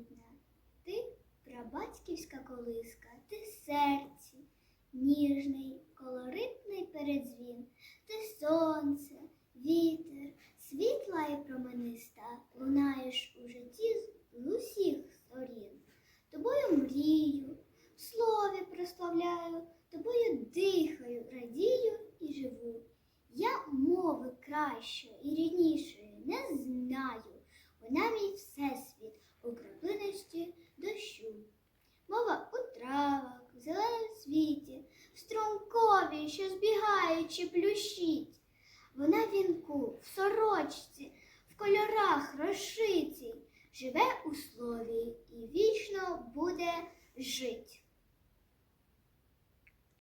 рідна, ти прабатьківська колиска, ти серці, ніжний, колоритний передзвін, ти сонце, вітер, світла і промениста, лунаєш у житті з- усіх сторін. Тобою мрію, в слові прославляю, тобою дихаю, радію і живу. Я мови кращої і ріднішої не струмкові, що збігаючи плющить. Вона в вінку, в сорочці, в кольорах розшитій, живе у слові і вічно буде жить.